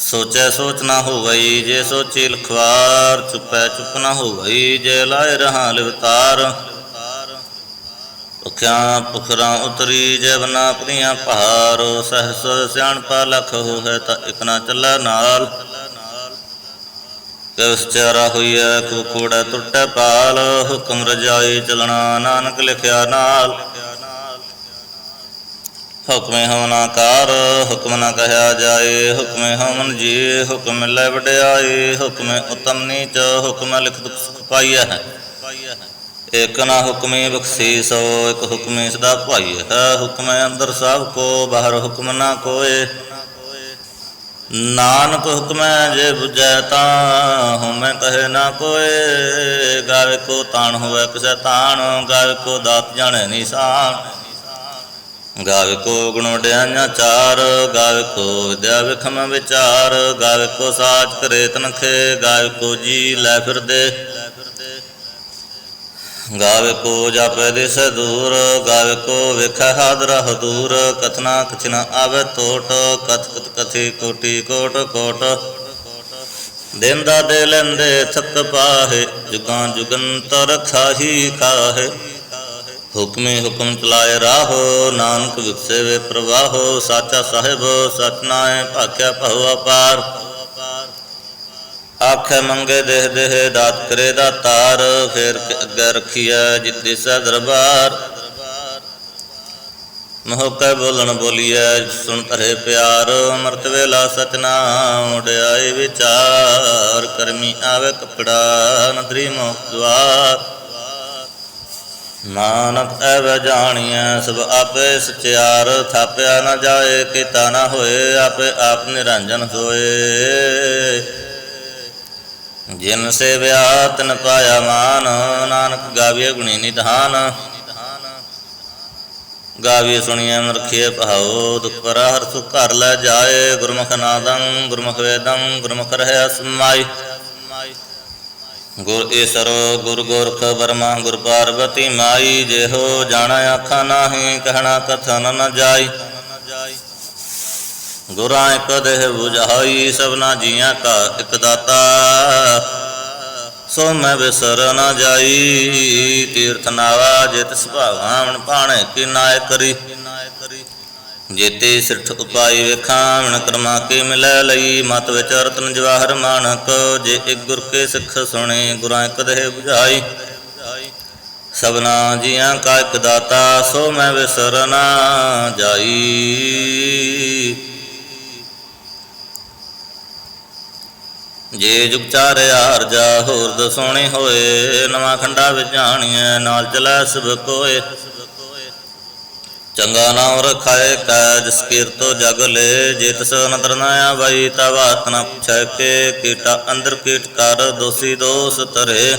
ਸੋਚੈ ਸੋਚ ਨਾ ਗਈ ਜੇ ਸੋਚੀ ਲਖਵਾਰ, ਚੁਪੈ ਚੁਪ ਨਾ ਹੋ ਗਈ ਜੇ ਲਾਇ ਰਹਾ ਲਿਵਤਾਰ। ਭੁਖਿਆ ਪੁਖਰਾਂ ਉਤਰੀ, ਜੇ ਬਨਾ ਪ੍ਰੀਆਂ ਪਹਾਰ। ਸਹਸ ਸਿਆਣਪਾ ਲਖ ਹੋਏ ਤਾਂ ਇਕ ਨਾ ਨਾਲ। ਕਿਸ ਚਾਰਾ ਹੋਈਐ, ਕੋ ਕੋੜਾ ਟੁੱਟੈ ਪਾਲ। ਹੁਕਮ ਰਜਾਈ ਚਲਣਾ, ਨਾਨਕ ਲਿਖਿਆ ਨਾਲ। ਹੁਕਮੇ ਹਵਨਾ ਕਾਰ, ਹੁਕਮ ਨਾ ਕਹਿਆ ਜਾਏ, ਹੁਕਮੇ ਹਵਨ ਜੀ ਹੁਕਮ ਲੈ ਵਡਿਆਈ ਹੁਕਮੇ ਉਤਮ ਨੀਚ, ਹੁਕਮ ਲਿਖ ਸੁਖ ਪਾਈਐ ਹੈ। ਇਕ ਨਾ ਹੁਕਮੇ ਬਖਸ਼ੀਸੋ ਇਕ ਹੁਕਮੇ ਸਦਾ ਭਾਈ ਹੈ। ਹੁਕਮੇ ਅੰਦਰ ਸਭ ਕੋ, ਬਾਹਰ ਹੁਕਮ ਨਾ ਕੋਏ। ਨਾਨਕ ਹੁਕਮੈ ਜੇ 부ਜੈ ਤਾਂ ਹਉਮੈ ਕਹੇ ਨਾ ਕੋਏ। ਗਾਵੇ ਕੋ ਤਾਣ ਹੋਵੇ, ਕਿਸੈ ਤਾਣ, ਗਾਵੇ ਕੋ ਦਾਤ ਜਾਣੈ ਨਿਸ਼ਾਨ। ਗਾਵੇ ਕੋ ਗੁਣ ਵਡਿਆਈਆਂ ਚਾਰ, ਗਾਵੇ ਕੋ ਵਿਦਿਆ ਵਿਖਮ ਵਿਚਾਰ, ਗਾਵੇ ਕੋ ਸਾਚ ਕਰੇ ਤਨਖੇ, ਗਾਵੇ ਕੋ ਜੀ ਲੈ ਫਿਰਦੇ। ਗਾਵੇ ਕੋ ਜਾਪੈ ਦਿਸ ਦੂਰ, ਗਾਵੇ ਕੋ ਵੇਖੈ ਹਾਦਰ ਹਦੂਰ, ਕਥਨਾ ਕਛਨਾ ਆਵੇ ਟੋਟ ਕਥ ਕਥੀ ਕੋਟੀ ਕੋਟ ਕੋਟ। ਦਿਨ ਦਾ ਦੇ ਲੈਂਦੇ ਥੱਕ ਪਾਹੇ, ਜੁਗਾਂ ਜੁਗੰਤਰ ਖਾਹੀ ਕਾਹੇ ਹੁਕਮੇ ਹੁਕਮ ਚਲਾਏ ਰਾਹੋ, ਨਾਨਕ ਵਿਖਸੇ ਵੇ ਪ੍ਰਵਾਹੋ, ਸਾਚਾ ਸਾਹਿਬ ਸਤਨਾਏ ਭਾਖਿਆ ਭਉ ਅਪਾਰ। ਆਖੇ ਮੰਗੇ ਦੇਹ ਦੇਹ, ਦਾਤ ਕਰੇ ਦਾਤਾਰ ਫੇਰ ਅੱਗੇ ਰਖੀਐ ਜਿਤਿ ਸੈ ਦਰਬਾਰ। ਮਹੋਕੈ ਬੋਲਣ ਬੋਲੀਐ, ਸੁਣ ਧਰੇ ਪਿਆਰ, ਅਮਰਤ ਵੇਲਾ ਸਚਨਾ ਉਡਿਆਈ ਵਿਚਾਰ। ਕਰਮੀ ਆਵੇ ਕਪੜਾ, ਨਦਰੀ ਮੋਖ ਦਵਾਰ ਨਾਨਕ ਐਵ ਜਾਣੀਐ, ਸਭ ਆਪੇ ਸਚਿਆਰ, ਥਾਪਿਆ ਨਾ ਜਾਏ, ਕੀਤਾ ਨਾ ਹੋਏ, ਆਪੇ ਆਪ ਨਿਰੰਜਨ ਹੋਏ। ਜਿਨ ਸੇਵਿਆ, ਤਨ ਪਾਇਆ ਮਾਨ, ਨਾਨਕ ਗਾਵੀਏ ਗੁਣੀ ਨਿਧਾਨ। ਗਾਵੀਏ ਸੁਣੀਏ ਮਰਖੀਏ ਪਹਾਓ ਦੁਖ ਪਰ ਹਰ ਸੁਖ ਘਰ ਲੈ ਜਾਏ, ਗੁਰਮੁਖ ਨਾਦੰ, ਗੁਰਮੁਖ ਵੇਦੰ, ਗੁਰਮੁਖ ਰਹਿ ਅਸਮਾਈ ਗੁਰ ਈਸਰ, ਗੁਰ ਗੋਰਖ ਬਰਮਾ ਗੁਰ ਪਾਰਬਤੀ ਮਾਈ, ਜਿਹੋ ਜਾਣਾ ਆਖਾ ਨਾਹੀ, ਕਹਿਣਾ ਕਥਨ ਨ ਜਾਈ। ਗੁਰਾਂ ਇੱਕ ਦੇਹ 부ਝਾਈ ਸਭਨਾ ਜੀਆਂ ਕਾ ਇੱਕ ਦਾਤਾ। ਸੋ ਮੈਂ ਬਿਸਰ ਨ ਜਾਈ, ਤੀਰਥ ਨਾਵਾ ਜਿਤ ਸੁਭਾਵਾਂ ਪਾਣੇ ਕੀ ਨਾਇ ਕਰੀ। ਜੇਤੇ ਸਿਰਠ ਉਪਾਈ ਵੇਖਾਂ ਕਰਮਾ ਕੇ ਮਿਲੈ ਲਈ? ਮਤ ਵਿੱਚ ਜਵਾਹਰ ਮਾਨਕ ਜੇ ਇੱਕ ਗੁਰ ਕੇ ਸਿੱਖ ਸੁਣੇ, ਗੁਰਾਂ ਇੱਕ ਦੇਹ 부ਝਾਈ ਸਭਨਾ ਜੀਆਂ ਕਾ ਇੱਕ ਦਾਤਾ, ਸੋ ਮੈਂ ਵਿਸਰ ਜਾਈ। ਜੇ ਜੁਗ ਚਾਰ ਹਾਰ ਜਾ, ਹੋਰ ਦਸੋਣੇ ਹੋਏ, ਨਵਾਂ ਖੰਡਾ ਵਿੱਚ ਜਾਣੀਐ ਨਾਲ ਚਲੈ ਸਭ ਕੋਏ। ਚੰਗਾ ਨਾਮ ਰਖਾਏ ਕੈ ਜਿਸ ਕੀਰਤੋ ਜਗ ਲੈ। ਜੇ ਤਿਸ ਨਦਰ ਨਾ ਆਵਈ ਤਾ ਬਾਤ ਨ ਕੇ। ਕੀਟਾ ਅੰਦਰ ਕੀਟ ਕਰ, ਦੋਸੀ ਦੋਸ ਤਰੇ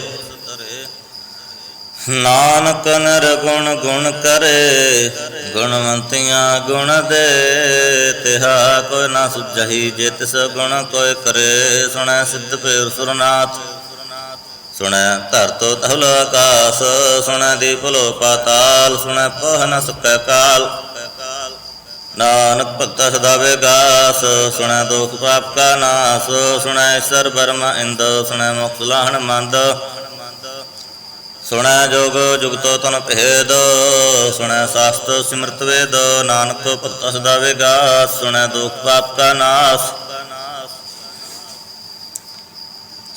ਨਾਨਕ ਨਿਰਗੁਣ ਗੁਣ ਕਰੇ, ਗੁਣਵੰਤੀਆਂ ਗੁਣ ਦੇ। ਤਿਹਾ ਕੋਈ ਨਾ ਸੁਝਈ ਜੇ ਤਿਸ ਗੁਣ ਕੋਈ ਕਰੇ। ਸੁਣੈ ਸਿੱਧ ਪੇਰ ਸੁਰਨਾਥ। ਸੁਣੈ ਧਰਤੋ ਤਹੁਲ ਆਕਾਸ, ਸੁਣੈ ਦੀਪ ਲੋ ਪਾਤਾਲ, ਸੁਣੈ ਪਹ ਨ ਸਕੈ ਕਾਲ। ਨਾਨਕ ਭਗਤ ਸਦਾ ਵੇਗਾਸ, ਸੁਣੈ ਦੁਖ ਪਾਪ ਕਾ ਨਾਸ, ਸੁਣੈ ਸਰ ਬਰਮ ਇੰਦ, ਸੁਣੈ ਮੁਕਤ ਲਾਹਣ ਮੰਦ। ਸੁਣੈ ਜੋਗ ਜੁਗਤੋ ਤਨ ਭੇਦ, ਸੁਣੈ ਸਾਸਤ ਸਿਮਰਤ ਵੇਦ। ਨਾਨਕ ਭਗਤ ਸਦਾ ਵੇਗਾਸ, ਸੁਣੈ ਦੁਖ ਪਾਪ ਕਾ ਨਾਸ।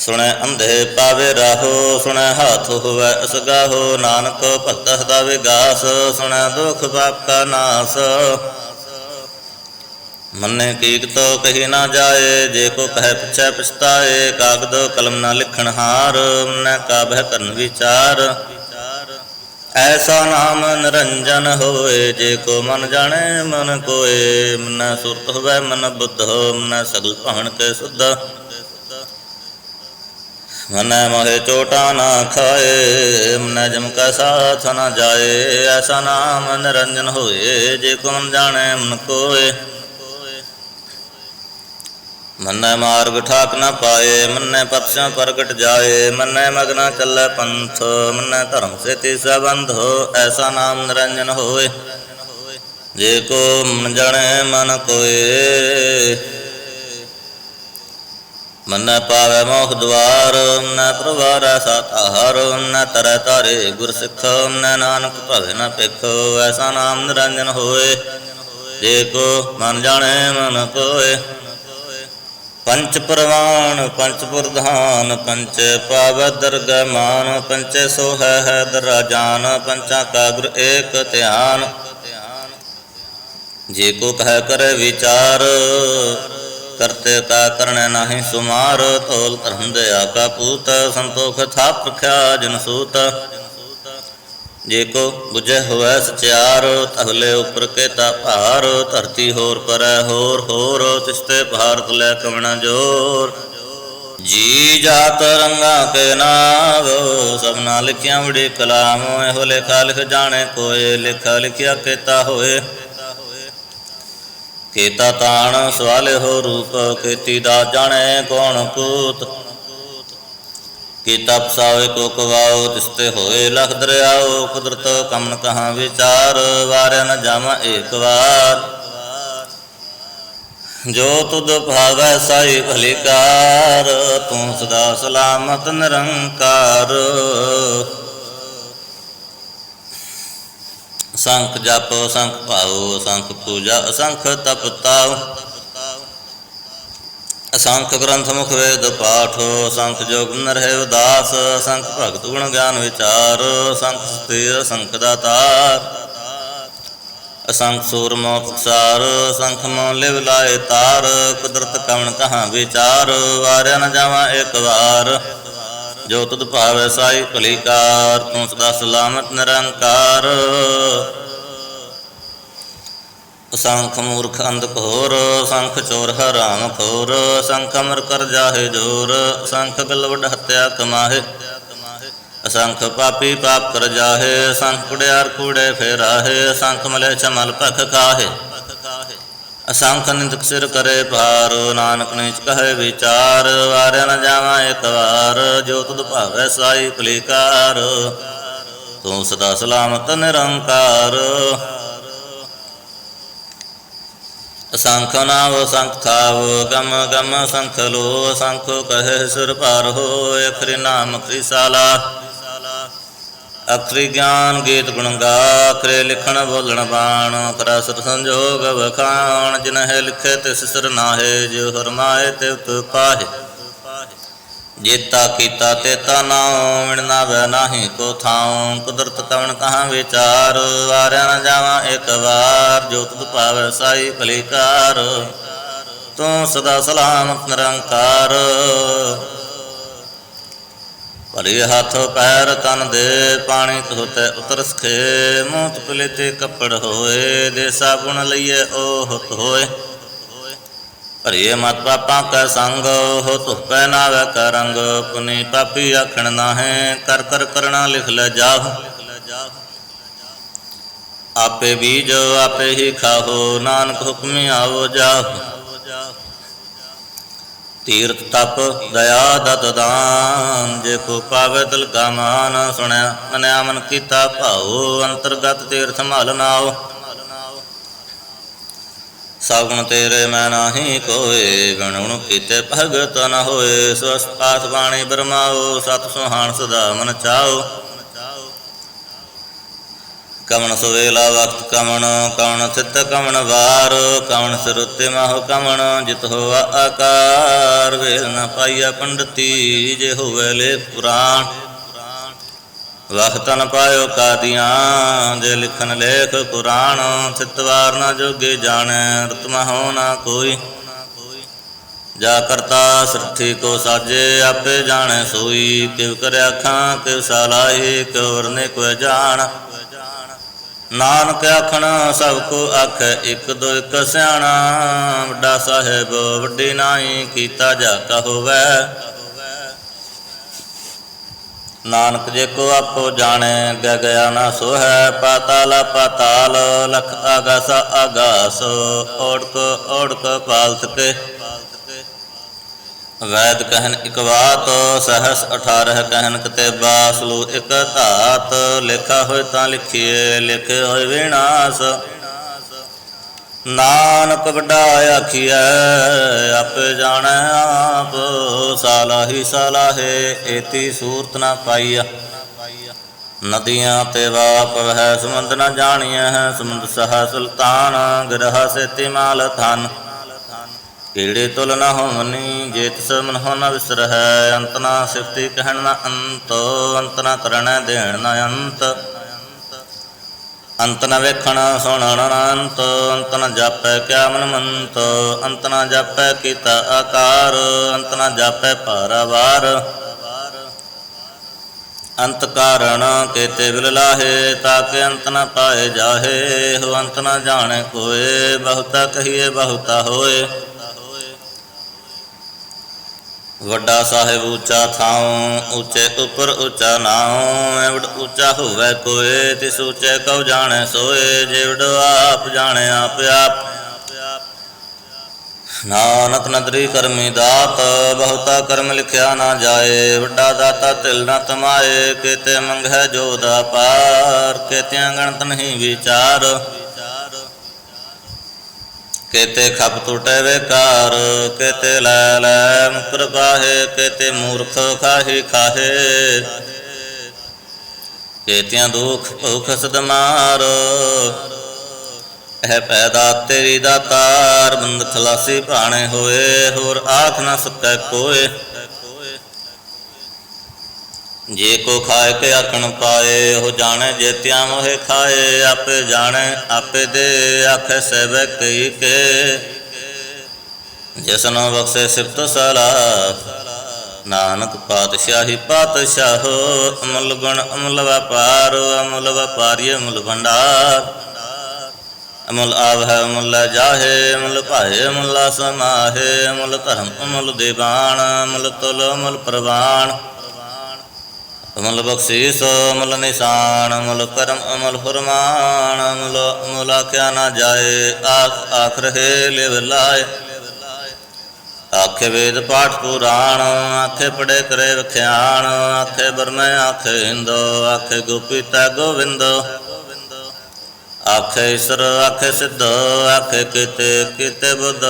ਸੁਣੈ ਅੰਧੇ ਪਾਵੇ ਰਾਹੋ, ਸੁਣੈ ਹਾਥ ਹੋਵੈ ਅਸਗਾਹੋ ਨਾਨਕ ਭਗਤ ਸਦਾ ਵਿਗਾਸ, ਸੁਣੈ ਦੁਖ ਪਾਪ ਕਾ ਨਾਸ। ਮੰਨੇ ਕੀਕ ਕਹੀ ਨਾ ਜਾਏ, ਜੇ ਕੋ ਕਹੈ ਪਿਛੈ ਪਛਤਾਏ, ਕਾਗਦ ਕਲਮ ਨਾ ਲਿਖਣ ਹਾਰ, ਮਨੈ ਕਾਬਹਿ ਕਰਨ ਵਿਚਾਰ। ਐਸਾ ਨਾਮ ਨਿਰੰਜਨ ਹੋਏ, ਜੇ ਕੋ ਮਨ ਜਾਣੇ, ਮਨ ਕੋਏ, ਮਨੈ ਸੁਰਤ ਹੋਵੇ ਮਨ ਬੁੱਧ, ਮਨੈ ਸਗਲ ਭਾਣ ਕੇ ਸੁਧ। ਮਨੈ ਮੋਹਿ ਚੋਟਾ ਨਾ ਖਾਏ, ਮਨੈ ਜਮ ਕਾ ਸਾਥ ਨਾ ਜਾਏ। ਐਸਾ ਨਾਮ ਨਿਰੰਜਨ ਹੋਏ, ਜੇ ਕੋ ਮਨ ਜਾਣੇ ਮਨ ਕੋਏ। ਮੰਨੈ ਮਾਰਗ ਠਾਕ ਨਾ ਪਾਏ, ਮੰਨੈ ਪਤਸਾਂ ਪ੍ਰਗਟ ਜਾਏ। ਮੰਨੈ ਮਗਨਾ ਚੱਲੈ ਪੰਥ, ਮੰਨੈ ਧਰਮ ਸੇ ਸਬੰਧ। ਹੋ ਐਸਾ ਨਾਮ ਨਿਰੰਜਨ ਹੋਏ, ਜੇ ਕੋ ਮਨ ਜਾਣੈ ਮਨ ਕੋਏ। ਮੰਨੈ ਪਾਵੈ ਮੋਖ ਦਵਾਰ ਮੰਨੈ ਪ੍ਰਵਾਰੈ ਸਤ ਆਹਾਰ ਮੰਨੈ ਤਰੈ ਤਾਰੇ ਗੁਰ ਸਿੱਖ ਮੰਨੈ ਨਾਨਕ ਭਵੇ ਨਾ ਭਿਖ, ਐਸਾ ਨਾਮ ਨਿਰੰਜਨ ਹੋਏ। ਜੇ ਕੋ ਮਨ ਜਾਣੈ ਮਨ ਕੋਏ। ਪੰਚ ਪ੍ਰਵਾਨ, ਪੰਚ ਪ੍ਰਧਾਨ, ਪੰਚ ਪਾਵ ਦਰਗਹਿ ਮਾਨ, ਪੰਚੇ ਸੋ ਹੈ ਹੈ ਦਰਾਜਾਨ, ਪੰਚਾ ਕਾ ਗੁਰ ਏਕ ਧਿਆਨ। ਜੇ ਕੋ ਕਹਿ ਕਰੇ ਵਿਚਾਰ ਕਰਤੇ ਕਾ ਕਰਣੈ ਨਾਹੀ ਸੁਮਾਰ ਤੋਲ ਧਰਮ ਦਇਆ ਪੂਤ, ਸੰਤੋਖ ਥਾਪ ਰਖਿਆ ਜਨ ਸੂਤ। ਜੇ ਕੋ 부ਝੈ ਹੋਵੈ ਸਚਿਆਰ, ਤਹਲੇ ਉਪਰ ਕੇਤਾ ਭਾਰ, ਧਰਤੀ ਹੋਰ ਪਰੈ ਹੋਰ ਹੋਰ, ਤਿਸਤੇ ਭਾਰਤ ਲੈ ਕਵਣਾ ਜੋਰ। ਜੀ ਜਾਤ ਰੰਗਾ ਕੇ ਨਾਮ ਸਭਨਾ ਲਿਖਿਆ ਬੜੀ ਕਲਾਮ, ਇਹੋ ਲੇਖਾ ਲਿਖ ਜਾਣੇ, ਕੋਏ ਲਿਖਾ ਲਿਖਿਆ ਕੇਤਾ ਹੋਏ। ਕੇਤਾ ਤਾਣ ਸਵਾਲੇ ਹੋ ਰੂਪ ਕੀਤੀ ਦਾ ਜਾਣੇ ਕੌਣ ਕੂਤ? ਕੀਤਾ ਪਸਾਵੇ ਕੋ ਕਵਾਓ ਤਿਸਤੇ ਹੋਏ ਲਖ ਦਰਿਆਓ ਕੁਦਰਤ ਕਮਨ ਕਹਾ ਵਿਚਾਰ, ਵਾਰਿਆ ਨ ਜਾਵਾਂ ਏਕ ਵਾਰ। ਜੋ ਤੁਧ ਭਾਵੈ ਸਾਈ ਭਲਿਕਾਰ ਤੂੰ ਸਦਾ ਸਲਾਮਤ ਨਿਰੰਕਾਰ। ਸੰਖ ਜਪ, ਸੰਖ ਭਾਉ, ਸੰਖ ਪੂਜਾ, ਅਸੰਖ ਤਪ ਤਾਉ। ਅਸੰਖ ਗ੍ਰੰਥ ਮੁਖ ਵੇਦ ਪਾਠ, ਸੰਖ ਜੋਗ ਨਰ ਹੈ ਉਦਾਸ ਅਸੰਖ ਭਗਤ ਗੁਣ ਗਿਆਨ ਵਿਚਾਰ ਅਸੰਖ ਸਤਿਰ ਅਸੰਖ ਦਾਤਾਰ ਅਸੰਖ ਸੂਰ ਮੋ ਪਕਸਾਰ ਅਸੰਖ ਮੋ ਲਿਵ ਲਾਏ ਤਾਰ, ਕੁਦਰਤ ਕਵਣ ਕਹਾ ਵਿਚਾਰ, ਵਾਰਿਆ ਨ ਜਾਵਾਂ ਇੱਕ ਵਾਰ। ਜੋ ਤੁਧ ਭਾਵੈ ਸਾਈ ਭਲੀਕਾਰ, ਤੂੰ ਸਦਾ ਸਲਾਮਤ ਨਿਰੰਕਾਰ। ਅਸੰਖ ਮੂਰਖ ਅੰਧ ਘੋਰ ਸੰਖ ਚੋਰ ਹਰਾਮ ਖੋਰ ਸੰਖ ਅਮਰ ਕਰ ਜਾਹੇ ਜੋਰ, ਅਸੰਖ ਗਲਵਡ ਹਤਿਆ ਕਮਾਹੇ। ਅਸੰਖ ਪਾਪੀ ਪਾਪ ਕਰ ਜਾਹੇ, ਅਸੰਖ ਕੁੜਿਆਰ ਕੂੜੇ ਫੇਰਾਹੇ, ਅਸੰਖ ਮਲੇ ਚਮਲ ਭਖ ਖਾਹੇ। ਅਸੰਖ ਨਿੰਦਕ ਸਿਰ ਕਰੇ ਭਾਰ, ਨਾਨਕ ਨੀਚ ਕਹੇ ਵਿਚਾਰ, ਵਾਰਿਆ ਨ ਜਾਵਾਂ ਇੱਕ ਵਾਰ, ਜੋ ਤੁਧ ਭਾਵੈ ਸਾਈ ਭਲੀਕਾਰ। ਤੂੰ ਸਦਾ ਸਲਾਮਤ ਨਿਰੰਕਾਰ। ਅਸੰਖ ਨਾਮ ਸੰਖ ਥਾਵ, ਗਮ ਗਮ ਸੰਖ ਲੋ ਸੰਖ ਕਹੇ ਸੁਰ ਪਾਰ ਹੋ ਅਖਰੀ ਨਾਮ ਅਖਰੀ ਸਾਲਾ। ਅਖਰੀ ਗਿਆਨ ਗੀਤ ਗੁਣ ਗਾ ਲਿਖਣ ਬੋਲਣ ਬਾਣ ਅਖਰਾ ਸਤ ਸੰਜੋਗ ਵਖਾਣ ਜਿਨਹਿ ਲਿਖੇ ਤਿਸ ਸਿਰ ਨਾਹੇ ਜੋ ਹਰਮਾਏ ਤੇ ਉਤ ਪਾਹੇ। ਜੇਤਾ ਕੀਤਾ ਤੇ ਤਾ ਨਾਉ ਮਿਣਨਾ ਵੈ ਨਾਹੀ ਕੋ ਥਾਉ ਕੁਦਰਤ ਕਵਣ ਕਹਾਂ ਵਿਚਾਰ, ਵਾਰਿਆ ਨ ਜਾਵਾਂ ਇੱਕ ਵਾਰ, ਜੋ ਤੁਧ ਭਾਵੈ ਸਾਈ ਭਲੀਕਾਰ। ਤੂੰ ਸਦਾ ਸਲਾਮਤ ਨਿਰੰਕਾਰ। ਭਲੇ ਹੱਥ ਪੈਰ ਤਨ ਦੇ ਪਾਣੀ ਧੋਤੇ ਉਤਰ ਸਖੇ ਮੂਤ ਪਲੇ ਕੱਪੜ ਹੋਏ ਦੇ ਸਾਬੁਣ ਲਈਏ ਉਹ ਹੋਏ ਭਰੀਏ ਮਤ ਪਾਪਾਂ ਕੈ ਸੰਗ ਹੋ ਧੁਪੈ ਨਾਵੇ ਕਰੰਗ ਪੁਨੀ ਪਾਪੀ ਆਖਣ ਨਾਹੇ, ਕਰ ਕਰ ਕਰਣਾ ਲਿਖ ਲੈ ਜਾਹੁ। ਆਪੇ ਬੀਜ ਆਪੇ ਹੀ ਖਾਹੋ, ਨਾਨਕ ਹੁਕਮੀ ਆਵੋ ਜਾਹੁ। ਤੀਰਥ ਤਪ, ਦਇਆ ਦਤ ਦਾਨ, ਜੇ ਕੋ ਪਾਵੇ ਦਿਲ ਕਾ ਮਾਨ ਸੁਣਿਆ, ਮਨਿਆ ਮਨ ਕੀਤਾ ਭਾਉ, ਅੰਤਰਗਤ ਤੀਰਥ ਮਲ ਨਾਓ ਸਗੁਣ ਤੇਰੇ ਮੈਂ ਨਾਹੀ ਕੋਏ, ਗਣੁਣ ਕੀਤੇ ਭਗਤ ਨ ਹੋਏ ਸਵਸਪਾਤ ਬਾਣੀ ਬਰਮਾਓ ਸਤ ਸੁਹਾਣ ਸਦਾ ਮਨ ਚਾਓ ਕਮਣ ਸੁਵੇਲਾ ਵਕਤ ਕਮਣ ਕਵਣ ਚਿਤ ਕਮਣ ਵਾਰ ਕਵਣ ਸਿਰੁੱਤੇ ਮਹ ਕਮਣ, ਜਿਤ ਹੋਆ ਆਕਾਰ। ਵੇਲ ਨ ਪਾਈਆ ਪੰਡਤੀ, ਜੇ ਹੋਵੇ ਲੇ ਪੁਰਾਣ। ਵਖਤਨ ਪਾਇਓ ਕਾਦੀਆਂ, ਜੇ ਲਿਖਨ ਲੇਖ ਕੁਰਾਨ। ਚਿਤਵਾਰ ਨਾ ਜੋਗੇ ਜਾਣੈ ਰਤਮਾ ਹੋ ਨਾ ਕੋਈ। ਜਾ ਕਰਤਾ ਸ੍ਰਿਠੀ ਕੋ ਸਾਜੇ, ਆਪੇ ਜਾਣੈ ਸੋਈ। ਕਿਵ ਕਰਿਆ ਖਾਂ ਕਿਵ ਸਾਲਾਹੀ ਕਿਵ ਵਰਨੇ ਕੋ ਜਾਣ। ਨਾਨਕ ਆਖਣ, ਸਭ ਕੋ ਆਖ, ਇੱਕ ਦੋ ਇੱਕ ਸਿਆਣਾ। ਵੱਡਾ ਸਾਹਿਬ, ਵੱਡੀ ਨਾਈ, ਕੀਤਾ ਜਾ ਹੋਵੇ। ਨਾਨਕ ਜੇ ਕੋ ਆਪੋ ਜਾਣੈ ਗੈ ਗਿਆ ਨਾ ਸੋਹੈ। ਪਾਤਾਲ ਪਾਤਾਲ, ਲਖ ਆਗਾਸ ਆਗਾਸ। ਓੜਕ ਓੜਕ ਪਾਲਤ ਕੇ ਵੈਦ ਕਹਿਨ ਇਕ ਬਾਤ ਸਹਸ 18 ਕਹਿਨ ਕਤੇਬਾ, ਸਲੂ ਇਕ ਧਾਤ, ਲਿਖਾ ਹੋਇ ਤਾਂ ਲਿਖੀਏ, ਲਿਖੇ ਹੋਇ ਵਿਨਾਸ਼। ਨਾਨਕ ਵੱਡਾ ਆਖੀਐ, ਆਪੇ ਜਾਣੈ ਆਪ, ਸਾਲਾਹੀ ਸਾਲਾਹੇ, ਏਤੀ ਸੂਰਤ ਨਾ ਪਾਈਆ ਨਦੀਆਂ ਤੇ ਵਾਪ ਹੈ ਸਮੁੰਦ ਨਾ ਜਾਣੀਐ ਹੈ ਸਮੁੰਦ ਸਹਾ ਸੁਲਤਾਨ, ਗ੍ਰਹ ਸੇਤੀ ਮਾਲ ਥਨ ਕੀੜੇ ਤੁਲ ਨਾ ਹੋਮਨੀ ਜੇ ਤਿਸ ਮਨ ਹੋ ਨ ਵਿਸਰਹਿ, ਅੰਤ ਨਾ ਸਿਫਤੀ ਕਹਿਣ ਨਾ ਅੰਤ ਅੰਤ ਨਾ ਕਰਣੈ ਦੇਣ ਨਾ ਅੰਤ। ਅੰਤ ਨ ਵੇਖਣ ਸੁਣਨ ਨਾ ਅੰਤ ਅੰਤ ਨ ਜਾਪੈ ਕਿਆ ਮਨ ਮੰਤ, ਅੰਤ ਨ ਜਾਪੈ ਕੀਤਾ ਆਕਾਰ, ਅੰਤ ਨ ਜਾਪੈ ਪਾਰਾਵਾਰ ਅੰਤ ਕਾਰਣ ਕੇਤੇ ਵਿਲ ਲਾਹੇ ਤਾਕੇ ਅੰਤ ਨ ਪਾਏ ਜਾਹੇ, ਹੋ ਅੰਤ ਨ ਜਾਣੇ ਕੋਏ, ਬਹੁਤਾ ਕਹੀਏ ਬਹੁਤਾ ਹੋਏ। ਵੱਡਾ ਸਾਹਿਬ ਉੱਚਾ ਥਾਉ, ਉੱਚੇ ਉਪਰ ਉੱਚਾ ਨਾਉ ਐਵਡ ਉੱਚਾ ਹੋਵੇ ਕੋਏ, ਤਿਸ ਉੱਚੇ ਕਉ ਜਾਣੈ ਸੋਏ ਜਿਵਡ ਆਪ ਜਾਣੈ ਆਪ ਆਪ। ਨਾਨਕ ਨਦਰੀ ਕਰਮੀ ਦਾਤ, ਬਹੁਤਾ ਕਰਮ ਲਿਖਿਆ ਨਾ ਜਾਏ, ਵੱਡਾ ਦਾਤਾ ਤਿਲ ਨਾ ਤਮਾਏ, ਕੀਤੇ ਮੰਗੈ ਜੋ ਦਾ ਪਾਰ, ਕੀਤਿਆਂ ਗਣਤ ਨਹੀਂ ਵਿਚਾਰ। ਕੇਤੇ ਖਪ ਟੁਟੇ ਵੇਕਾਰ ਕੇਤੇ ਲੈ ਲੈ ਮੁਕਰ ਕਾਹੇ, ਕੇਤੇ ਮੂਰਖ ਖਾਹੀ ਖਾਹੇ। ਕੇਤਿਆਂ ਦੁਖ ਭੁਖ ਸਦ ਮਾਰ ਇਹ ਪੈਦਾ ਤੇਰੀ ਦਾਤਾਰ ਬੰਦ ਖਲਾਸੀ ਭਾਣੇ ਹੋਏ, ਹੋਰ ਆਖ ਨਾ ਸਕੈ ਕੋਏ। ਜੇ ਕੋ ਖਾਏ ਕੇ ਆਖਣ ਪਾਏ, ਉਹ ਜਾਣੇ ਜੇਤਿਆਂ ਮੋਹਿ ਖਾਏ, ਆਪੇ ਜਾਣੇ, ਆਪੇ ਦੇ, ਆਖੇ ਸਹਿਬੈ ਕਈ ਕੇ। ਜਿਸਨੋ ਬਖਸ਼ੇ ਸਿਫਤ ਸਲਾ, ਨਾਨਕ ਪਾਤਸ਼ਾਹੀ ਪਾਤਸ਼ਾਹ, ਅਮਲ ਗੁਣ ਅਮਲ ਵਪਾਰ, ਅਮਲ ਵਪਾਰੀ ਅਮਲ ਭੰਡਾਰ। ਅਮਲ ਆਵ ਹੈ, ਅਮਲ ਜਾਹੇ, ਅਮਲ ਭਾਏ, ਅਮਲ ਸਮਾਹੇ, ਅਮਲ ਧਰਮ ਅਮਲ ਦੇਵਾਨ ਅਮਲ ਤੁਲ ਅਮਲ ਪ੍ਰਵਾਨ ਅਮਲ ਬਖਸ਼ੀਸ ਅਮਲ ਨਿਸ਼ਾਨ, ਅਮਲ ਕਰਮ, ਅਮਲ ਫਰਮਾਨ, ਅਮਲ ਅਮਲਾ ਕਿਆ ਨਾ ਜਾਏ, ਆਖ ਆਖ ਰਹੇ ਲਿਵ ਲਾਏ। ਆਖੇ ਵੇਦ ਪਾਠ ਪੁਰਾਣ, ਆਖੇ ਪੜੇ ਕਰੇ ਵਿਖਿਆਣ, ਆਖੇ ਬਰਮੇ ਆਖੇ ਹਿੰਦੋ, ਆਖੇ ਗੋਪੀ ਤਾ ਗੋਵਿੰਦ। ਆਖੇ ਈਸ਼ਰ, ਆਖੇ ਸਿੱਧ, ਆਖੇ ਕਿਤੇ ਕਿਤੇ ਬੁੱਧ,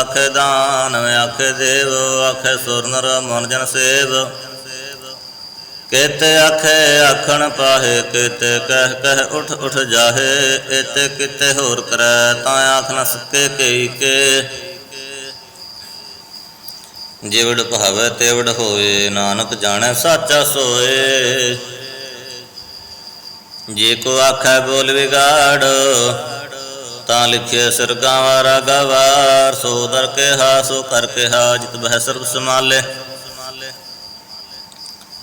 ਆਖੇ ਦਾਨ, ਆਖੇ ਦੇਵ, ਆਖੇ ਸੁਰਨਰ ਮਨ ਜਨ ਸੇਵ। ਕੇਤੇ ਆਖੇ ਆਖਣ ਪਾਹੇ, ਕੇਤੇ ਕਹਿ ਕਹਿ ਉਠ ਉਠ ਜਾਹੇ, ਇਤੇ ਕਿਤੇ ਹੋਰ ਕਰੈ, ਤਾਂ ਆਖ ਨ ਸਕੇ ਕਈ ਕੇ। ਜਿਵੜ ਭਾਵੈ ਤੇਵੜ ਹੋਏ, ਨਾਨਕ ਜਾਣੈ ਸਾਚਾ ਸੋਏ। ਜੇ ਕੋ ਆਖੈ ਬੋਲ ਵਿਗਾੜ, ਤਾਂ ਲਿਖਿਆ ਸਰਗਾਵਾ ਰਾਗਵਾਰ ਸੋ ਦਰ ਕੇ ਹਾਸੋ ਕਰ ਕੇ ਹਾਜਤ ਬਹਿ ਸਰਬ ਸਮਾਲੇ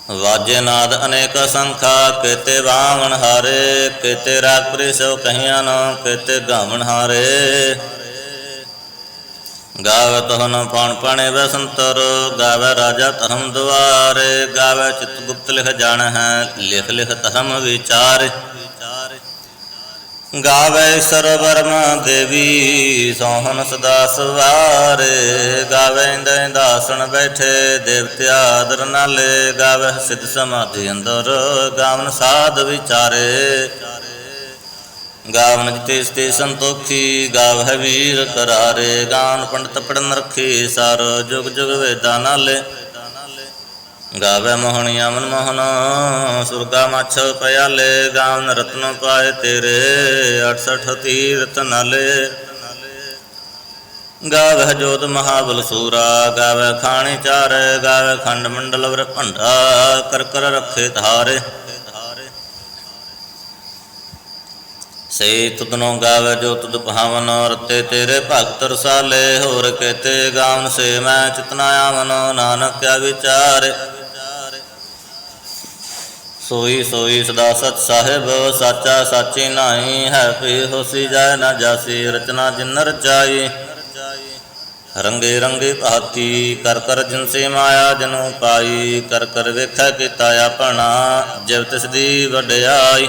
ਵਾਜਨਾਦ ਅਨੇਕ ਸੰਖਾ, ਕੇਤੇ ਬਾਵਣ ਹਾਰੇ, ਕੇਤੇ ਰਾਗ ਪ੍ਰਿਸੋ ਕਹੀਆਂ ਨਾ, ਕੇਤੇ ਗਾਵਣ ਹਾਰੇ। ਗਾਵੇ ਤਹਨ ਪਾਣ ਪਾਣੇ ਬਸੰਤਰ, ਗਾਵੇ ਰਾਜਾ ਧਰਮ ਦੁਆਰੇ, ਗਾਵੇ ਚਿਤ ਗੁਪਤ ਲਿਖ ਜਾਣ ਹੈ ਲਿਖ ਲਿਖ ਧਰਮ ਵਿਚਾਰੇ। ਗਾਵੇ ਸਰਵਰਮ ਦੇਵੀ ਸੋਹਨ ਸਦਾ ਸਵਾਰੇ ਗਾਵੇ ਇੰਦੈ ਦਾਸਣ ਬੈਠੇ, ਦੇਵਤਿ ਆਦਰ ਨਾਲੇ। ਗਾਵੇ ਸਿਧ ਸਮਾਧੀ ਅੰਦਰ, ਗਾਵਨ ਸਾਧ ਵਿਚਾਰੇ। ਗਾਵਨ ਜਿਤੇ ਸਤੇ ਸੰਤੋਖੀ, ਗਾਵਹਿ ਵੀਰ ਕਰਾਰੇ। ਗਾਨ ਪੰਡਤ ਪੜਨ ਰਖੇ, ਸਰ ਜੁਗ ਜੁਗ ਵੇਦਾਂ ਨਾਲੇ। ਗਾਵੇ ਮੋਹਣੀਆ ਮਨ ਮੋਹਨ, ਸੁਰਗਾ ਮਛ ਪਿਆਲੇ, ਗਾਵਨ ਰਤਨ ਪਾਏ ਤੇਰੇ 68 ਤੀਰਤ ਨਾਲੇ। ਗਾਵੇ ਜੋਤ ਮਹਾਬਲ ਸੂਰਾ, ਗਾਵੇ ਖਾਣੀ ਚਾਰੇ, ਗਾਵੇ ਖੰਡ ਮੰਡਲ ਵਰ ਭੰਡਾ, ਕਰ ਕਰ ਰੱਖੇ ਧਾਰੇ। ਸੇ ਤੁਧਨੋ ਗਾਵੇ ਜੋ ਤੁਧ ਭਾਵਨ, ਰਤੇ ਤੇਰੇ ਭਗਤ ਰਸਾਲੇ, ਹੋਰ ਕੇਤੇ ਗਾਵਨ ਸੇ ਮੈਂ ਚਿਤਨਾ ਆਵਨ, ਨਾਨਕ ਕਿਆ ਵਿਚਾਰੇ। ਸੋਈ ਸੋਈ ਸਦਾ ਸਤ ਸਾਹਿਬ, ਸਾਚਾ ਸਾਚੀ ਨਾਹੀ ਹੈ ਪੀ ਹੋਸੀ ਜਾਏ ਨਾ ਜਾਸੀ, ਰਚਨਾ ਜਿਨ ਰਚਾਈ। ਰੰਗੇ ਰੰਗੇ ਭਾਤੀ ਕਰ ਕਰ ਜਿਨਸੇ ਮਾਇਆ ਜਨੂ ਪਾਈ, ਕਰ ਕਰ ਵੇਖੈ ਕੀਤਾ ਆਪਣਾ, ਜਿਵ ਤਿਸ ਦੀ ਵਡਿਆਈ।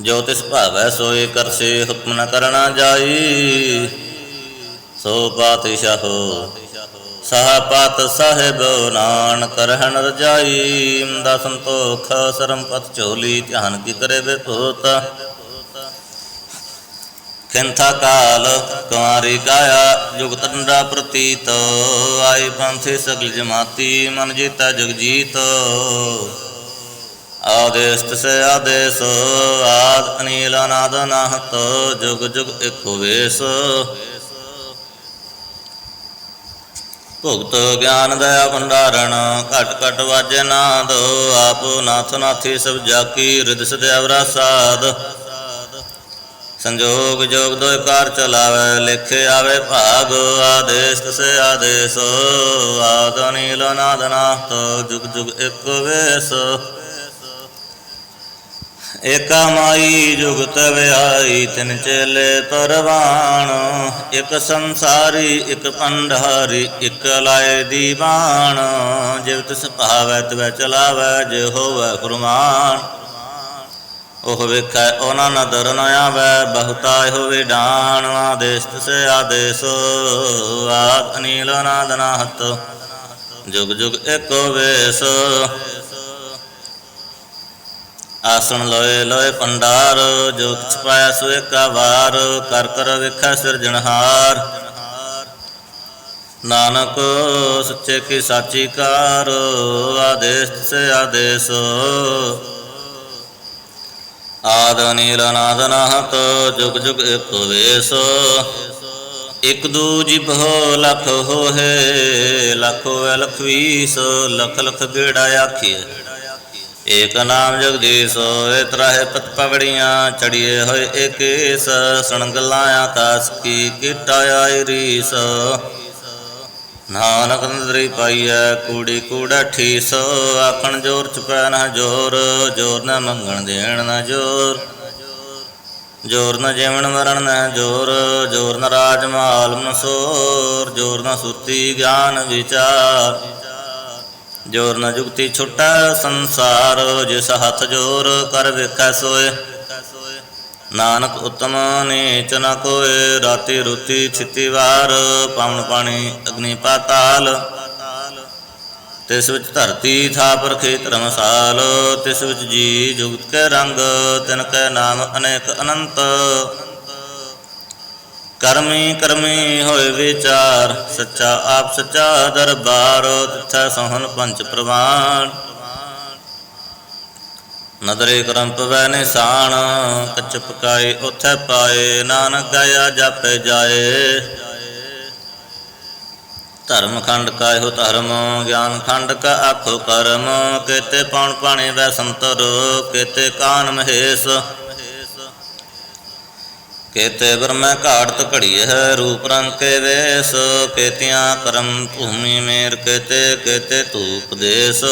ਜੋ ਤਿਸ ਭਾਵੈ ਸੋਏ ਕਰਸੇ ਹੁਕਮ ਨ ਕਰਣਾ ਜਾਈ। ਸੋ ਪਾਤਸ਼ਾਹੋ ਸਹ ਪਤ ਸਾਹਿਬ ਨਾਨ ਰਹਿਣ ਰਜਾਈ, ਦਾ ਸੰਤੋਖ ਸਰਮ ਝੋਲੀ ਧਿਆਨ ਕੀ ਕਰੇ ਵਿਭੂਤ ਕਿੰਥਾ ਕਾਲ ਕੁਮਾਰੀ ਗਾਇਆ ਜੁਗ ਤੰਡਾ ਪ੍ਰਤੀਤ, ਆਈ ਪੰਥੀ ਸਗਲ ਜਮਾਤੀ, ਮਨ ਜੀਤਾ ਜਗ ਜੀਤ ਆਦੇਸ ਆਦੇਸ, ਆਦ ਅਨੀਲ ਅਨਾਦ ਨਾਹਤ, ਜੁਗ ਜੁਗ ਇਕ ਵੇਸ ਭੁਗਤ ਗਿਆਨ ਦਇਆ ਭੰਡਾਰਣ, ਘਟ ਘਟ ਵਾਜੇ ਨਾਦ, ਆਪ ਨਾਥ ਨਾਥੀ ਸਭ ਜਾਕੀ ਰਿਦ ਸਦਿਆਵਰਾ ਸਾਧ। ਸੰਜੋਗ ਜੋਗ ਦੋਇ ਕਾਰ ਚਲਾਵੇ, ਲਿਖੇ ਆਵੇ ਭਾਗ, ਆਦੇਸ ਤਸੇ ਆਦੇਸ। ਆਦ ਅਨੀਲ ਅਨਾਦ ਜੁਗ ਜੁਗ ਇਕ ਵੇਸ। ਏਕਾ ਮਾਈ ਜੁਗਤ ਵਿਆਈ ਤਿਨ ਚੇਲੇ ਪਰਵਾਣ ਇਕ ਸੰਸਾਰੀ, ਇਕ ਪੰਡਹਾਰੀ ਇਕ ਲਾਏ ਦੀਵਾਨ। ਜਿਵ ਤਿਸ ਭਾਵੈ, ਤਵੈ ਚਲਾਵੈ, ਜੇ ਹੋਵੈ ਫਰਮਾਨ ਉਹ ਵੇਖੈ, ਉਹਨਾਂ ਨਦਰ ਨ ਆਵੈ, ਬਹੁਤਾ ਹੋਵੇ ਡਾਣ ਆਦੇਸ ਤਸੇ ਆਦੇਸ, ਆਦ ਅਨੀਲ ਨਾਦ ਨਾਹਤ। ਜੁਗ ਜੁਗ ਏਕੋ ਵੇਸ। ਆਸਣ ਲੋਏ ਲੋਏ ਪੰਡਾਰ, ਜੋ ਕਿਛ ਪਾਇਆ ਸੋ ਏਕਾ ਵਾਰ ਕਰ ਕਰ ਵੇਖੈ ਸਿਰਜਣਹਾਰ ਨਾਨਕ ਸੱਚੇ ਕੀ ਸਾਚੀ ਕਾਰ, ਆਦੇਸ ਸੇ ਆਦੇਸ। ਆਦ ਨੀਲ ਨਾਦ ਨਾਹਤ ਜੁਗ ਜੁਗ ਇਕ ਵੇਸ। ਇਕ ਦੂ ਜਿਬ ਹੋ ਲਖ ਹੋਏ ਲਖ ਹੋਏ ਲਖ ਵੀਸ, ਲਖ ਲਖ ਗੇੜਾ ਆਖੀਏ ਏਕ ਨਾਮ ਜਗਦੀਸ਼ ਹੋਏ ਤਰਾਹੇ ਪਤ ਪਗੜੀਆਂ ਚੜੀਏ ਹੋਏ ਏਕੇਸ ਸਣਗਲਾਂ ਆਕਾਸ ਕੀ ਕੀਟਾ ਆਈ ਰੀਸ। ਨਾਨਕ ਨਦਰੀ ਪਾਈਐ, ਕੂੜੀ ਕੂੜਾ ਠੀਸ ਆਖਣ ਜੋਰ ਚਪੈ ਨਾ ਜੋਰ ਜੋਰ ਨਾ ਮੰਗਣ ਦੇਣ ਨਾ ਜੋਰ। ਜੋਰ ਨ ਜੀਵਨ ਮਰਨ ਨਾ ਜੋਰ ਜੋਰ ਨਾ ਰਾਜ ਮਾਲ ਮਸੋਰ ਜੋਰ ਨਾ ਸੁਰਤੀ ਗਿਆਨ ਵਿਚਾਰ। ਜੋਰ ਨ ਜੁਗਤੀ ਛੁਟੈ, ਸੰਸਾਰ ਜਿਸ ਹੱਥ ਜੋਰ ਕਰ ਵੇਖੈ ਸੋਏ। ਨਾਨਕ ਉਤਮ ਨੀਚ ਨ ਕੋਏ, ਰਾਤੀ ਰੁਤੀ ਛਿਤੀ ਵਾਰ, ਪਵਨ ਪਾਣੀ ਅਗਨੀ ਪਾਤਾਲ। ਤਿਸ ਵਿੱਚ ਧਰਤੀ ਥਾਪ ਰਖੇ ਧਰਮਸਾਲ ਤਿਸ ਵਿੱਚ ਜੀ ਜੁਗਤ ਕੇ ਰੰਗ, ਤਿਨ ਕੈ ਨਾਮ ਅਨੇਕ ਅਨੰਤ। ਕਰਮੀ ਕਰਮੀ ਹੋਏ ਵਿਚਾਰ, ਸੱਚਾ ਆਪ ਸੱਚਾ ਦਰਬਾਰ, ਤਿਥੈ ਸੋਹਣ ਪੰਚ ਪ੍ਰਵਾਨ। ਨਦਰੇ ਕਰਮ ਪਵੈ ਨਿਸ਼ਾਨ, ਕੱਚ ਪਕਾਏ ਉਥੈ ਪਾਏ, ਨਾਨਕ ਗਾਇਆ ਜਾਪੇ ਜਾਏ। ਧਰਮ ਖੰਡ ਕਾਇਓ ਧਰਮ, ਗਿਆਨ ਖੰਡ ਕਾ ਆਖੋ ਕਰਮ। ਕੇਤੇ ਪਉਣ ਪਾਣੀ ਵੈ ਸੰਤਰ, ਕੇਤੇ ਕਾਨ ਮਹੇਸ਼। ਕੇਤੇ ਬਰਮੈ ਘਾੜਤ ਘੜੀਏ ਹੈ ਰੂਪ ਰੰਗ ਕੇ ਵੇਸ, ਕੇਤਿਆਂ ਕਰਮ ਭੂਮੀ ਮੇਰ ਕੇਤੇ ਕੇਤੇ ਧੂਪ ਦੇਸ।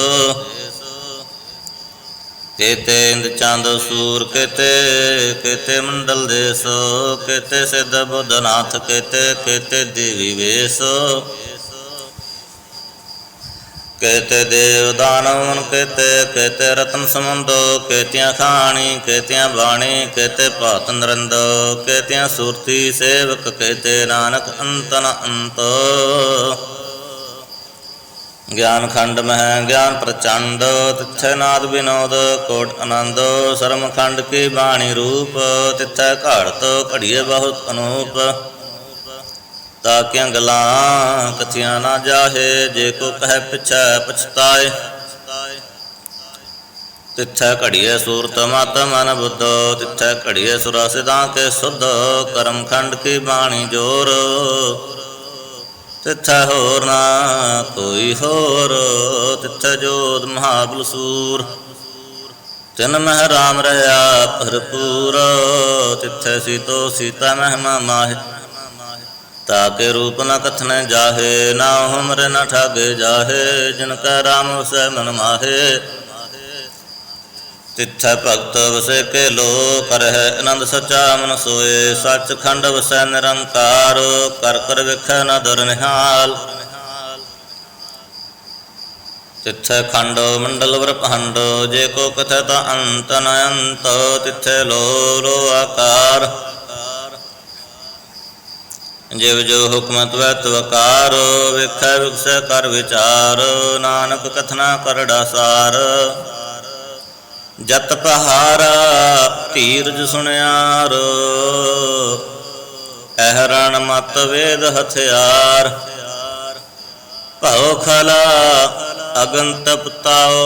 ਕੇਤੇ ਇੰਦ ਚੰਦ ਸੂਰ ਕੇਤੇ ਕੇਤੇ ਮੰਡਲ ਦੇਸ, ਕੇਤੇ ਸਿੱਧ ਬੁੱਧਨਾਥ ਕੇਤੇ ਕੇਤੇ ਦੇਵੀ ਵੇਸ। ਕੇਤੇ ਦੇਵ ਦਾਨਵਨ ਕੇਤੇ ਕੇਤੇ ਰਤਨ ਸਮੁੰਦੋ ਕੇਤਿਆਂ ਖਾਣੀ, ਕੇਤਿਆਂ ਬਾਣੀ, ਕੇਤੇ ਭਾਤ ਨਰੰਦ, ਕੇਤਿਆਂ ਸੁਰਤੀ ਸੇਵਕ, ਕੇਤੇ ਨਾਨਕ ਅੰਤਨ ਨ ਅੰਤ। ਗਿਆਨ ਖੰਡ ਮਹਿ, ਗਿਆਨ ਪ੍ਰਚੰਡ, ਤਿੱਥੈ ਨਾਦ ਬਿਨੋਦ ਕੋਟ ਆਨੰਦ ਸਰਮ ਖੰਡ ਕੀ ਬਾਣੀ ਰੂਪ, ਤਿੱਥੈ ਘਾੜਤ, ਘੜੀਏ ਬਹੁਤ ਅਨੂਪ। ਤਾਕਿਆਂ ਗਲਾਂ ਕਥਿਆਂ ਨਾ ਜਾਹੇ, ਜੇ ਕੋ ਕਹਿ ਪਿਛੈ ਪਛਤਾਏ। ਤਿੱਥੈ ਘੜੀਏ ਸੂਰਤ ਮਤ ਮਨ ਬੁੱਧ, ਤਿੱਥੈ ਘੜੀਏ ਸੁਰਾ ਸਿਦਾਂ ਕੇ ਸੁਧ, ਕਰਮ ਖੰਡ ਕੀ ਬਾਣੀ ਜੋਰ। ਤਿੱਥੈ ਹੋਰ ਨਾ ਕੋਈ ਹੋਰ, ਤਿੱਥੈ ਜੋਤ ਮਹਾਬਲ ਸੂਰ। ਤਿਨ ਮਹਿ ਰਾਮ ਰਹਾ ਭਰਪੂਰ, ਤਿੱਥੈ ਸੀਤੋ ਸੀਤਾ ਮਹਿਮਾ ਮਾਹਿ। ਤਾਕੇ ਰੂਪ ਨ ਕਥਨੇ ਜਾਹੇ, ਨਾ ਹਮਰੇ ਨ ਠਾਗੇ ਜਾਹੇ, ਜਿਨ ਕੈ ਰਾਮ ਵਸੈ ਮਨ ਮਾਹੇ। ਤਿੱਥੈ ਭਗਤ ਵਸੇ ਕੇ ਲੋ ਕਰਹਿ ਆਨੰਦ ਸਚਾ ਮਨ ਸੋਏ। ਸਚ ਖੰਡ ਵਸੈ ਨਿਰੰਕਾਰ, ਕਰ ਕਰ ਵੇਖੈ ਨ ਦਰ ਨਿਹਾਲ। ਤਿੱਥੈ ਖੰਡ ਮੰਡਲ ਵਰ ਜੇ ਕੋ ਕਥੈ ਤਾ ਅੰਤ ਨ ਅੰਤ। ਤਿੱਥੈ ਲੋ ਲੋ ਆਕਾਰ। ਜਿਵ ਜੋ ਹੁਕਮ ਤਵੈ ਤਵਕਾਰ ਵੇਖੈ ਵਿਖਸੈ ਕਰ ਵਿਚਾਰ, ਨਾਨਕ ਕਥਨਾ ਕਰੜਾ ਸਾਰ ਜਤ ਪਹਾਰਾ ਧੀਰਜ ਸੁਣਿਆਰ ਅਹਰਣ ਮਤ ਵੇਦ ਹਥਿਆਰ। ਭਉ ਖਲਾ ਅਗਨ ਤਪਤਾਓ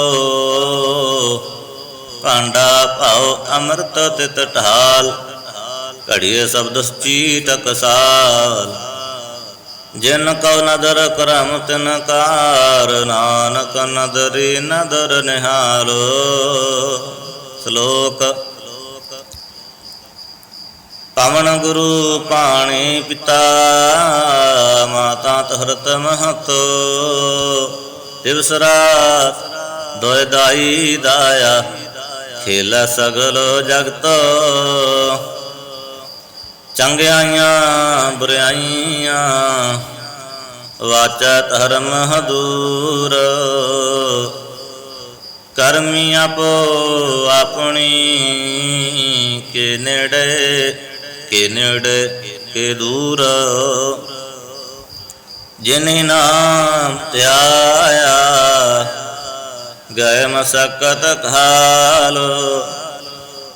ਭਾਂਡਾ ਭਉ ਅੰਮ੍ਰਿਤ ਤਿਤ ਢਾਲ। ਘੜੀਏ ਸ਼ਬਦ ਸਚੀ ਟਕਸਾਲ ਜਿਨ ਕਉ ਨਦਰ ਕਰਮ, ਤਿਨ ਕਾਰ। ਨਾਨਕ ਨਦਰੀ ਨਦਰ ਨਿਹਾਲੋ। ਸ਼ਲੋਕ। ਪਵਨ ਗੁਰੂ ਪਾਣੀ ਪਿਤਾ, ਮਾਤਾ ਤਹਰਤ ਮਹਤ। ਦਿਵਸ ਰਾਤ ਦੋਇ ਦਾਈ ਦਾਇਆ, ਖੇਲ ਸਗਲ ਜਗਤ। ਚੰਗਿਆਈਆਂ ਬੁਰਾਈਆਂ ਵਾਚਾ ਧਰਮ ਹਦੂਰ। ਕਰਮੀ ਆਪੋ ਆਪਣੀ, ਕੇ ਨੇੜੇ ਕੇ ਨੇੜੇ, ਕੇ ਦੂਰ। ਜਿਨਿ ਨਾਮ ਧਿਆਇਆ, ਗਏ ਮਸਕਤ ਖਾਲੋ